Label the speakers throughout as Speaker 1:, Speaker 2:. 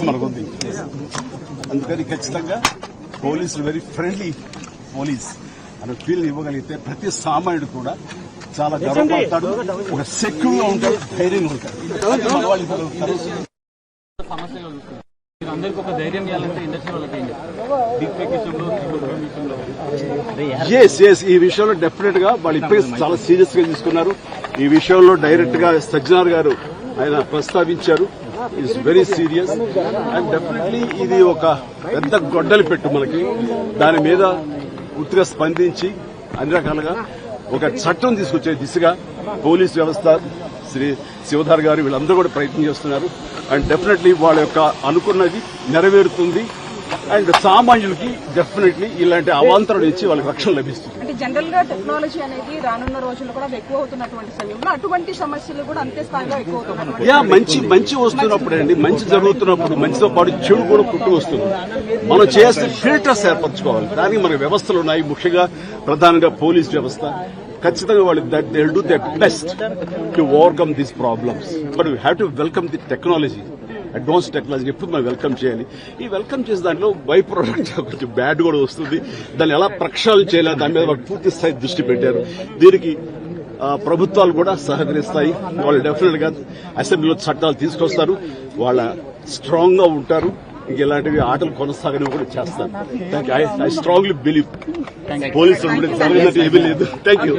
Speaker 1: వ్యవస్థ మనకు ఉంది అందుకని ఖచ్చితంగా పోలీసులు వెరీ ఫ్రెండ్లీ పోలీస్ అనే ఫీల్ ఇవ్వగలిగితే ప్రతి సామాన్యుడు కూడా చాలా గర్వపడతాడు ఒక సెక్యూర్గా ఉంటాడు ధైర్యంగా ఉంటాడు.
Speaker 2: అందరికీ ఒక ధైర్యం ఇవ్వాలంటే ఇండస్ట్రీ వాళ్ళకి
Speaker 1: ఎస్ ఎస్ ఈ విషయంలో డెఫినెట్గా వాళ్ళు ఇప్పటికే చాలా సీరియస్గా తీసుకున్నారు. ఈ విషయంలో డైరెక్ట్గా సజ్జనార్ గారు ఆయన ప్రస్తావించారు. Is very serious and definitely ఇది ఒక పెద్ద గొడ్డలి పెట్టు మనకి. దాని మీద పూర్తిగా స్పందించి అన్ని రకాలుగా ఒక చట్టం తీసుకొచ్చే దిశగా పోలీస్ వ్యవస్థ శ్రీ శివధార్ గారు వీళ్ళందరూ కూడా ప్రయత్నం చేస్తున్నారు. అండ్ డెఫినెట్లీ వాళ్ళ యొక్క అనుకున్నది నెరవేరుతుంది. అండ్ సామాన్యులకి డెఫినెట్లీ ఇలాంటి అవాంతరం నుంచి వాళ్ళకి రక్షణ లభిస్తుంది.
Speaker 3: అంటే జనరల్గా టెక్నాలజీ అనేది రానున్న రోజుల్లో కూడా ఎక్కువ అవుతున్నటువంటి సమయంలో అటువంటి సమస్యలు కూడా అంతే స్థాయిలో ఎక్కువ
Speaker 1: యా మంచి మంచి వస్తున్నప్పుడు అండి మంచి జరుగుతున్నప్పుడు మంచితో పాటు చెడు కూడా పుట్టు వస్తుంది. మనం చేయాల్సిన ఫిల్టర్స్ ఏర్పరచుకోవాలి. దానికి మన వ్యవస్థలు ఉన్నాయి. ముఖ్యంగా ప్రధానంగా పోలీస్ వ్యవస్థ. ఖచ్చితంగా వాళ్ళు that they do the best to overcome these problems but we have to welcome the technology advance technology ఎప్పుడు మనం వెల్కమ్ చేయాలి? ఈ వెల్కమ్ చేసే దాంట్లో బై ప్రోడక్ట్ కొంచెం బ్యాడ్ కూడా వస్తుంది. దాన్ని ఎలా ప్రక్షాళన చేయాలి? దాని మీద వాళ్ళు పూర్తి స్థాయి దృష్టి పెట్టారు. దీనికి ఆ, ప్రభుత్వాలు కూడా సహకరిస్తాయి. వాళ్ళు డెఫినెట్గా అసెంబ్లీలో చట్టాలు తీసుకొస్తారు. వాళ్ళ స్ట్రాంగ్గా ఉంటారు. ఇంక ఇలాంటివి ఆటలు కొనసాగని కూడా చేస్తారు. Thank you I strongly believe పోలీసులు ఏమీ లేదు. Thank you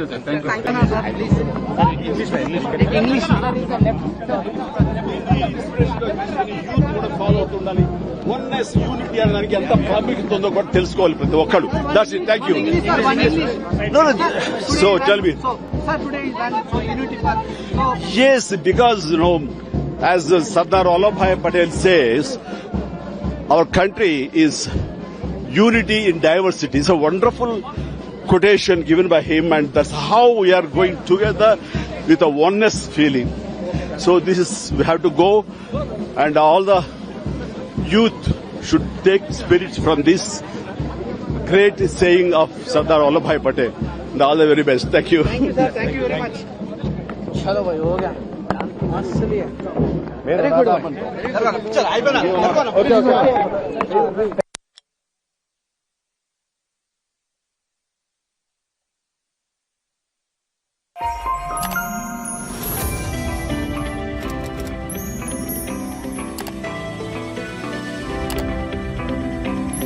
Speaker 1: follow అవుతుండాలి oneness unity అనడానికి ఎంత ప్రాముఖ్యత ఉందో కూడా తెలుసుకోవాలి ప్రతి ఒక్కరు that's it thank you so tell me
Speaker 4: Sir, today is done for unity for so
Speaker 1: Yes, because you know, as uh, Sardar Vallabhbhai Patel says, our country is unity in diversity. It's a wonderful quotation given by him, and that's how we are going together with a oneness feeling. So this is we have to go, and all the youth should take spirit from this great saying of Sardar Vallabhbhai Patel. And all the very best. Thank you.
Speaker 4: thank you, sir. Thank you very much. चलो भाई हो गया मस्त चलिए very good चल आई बना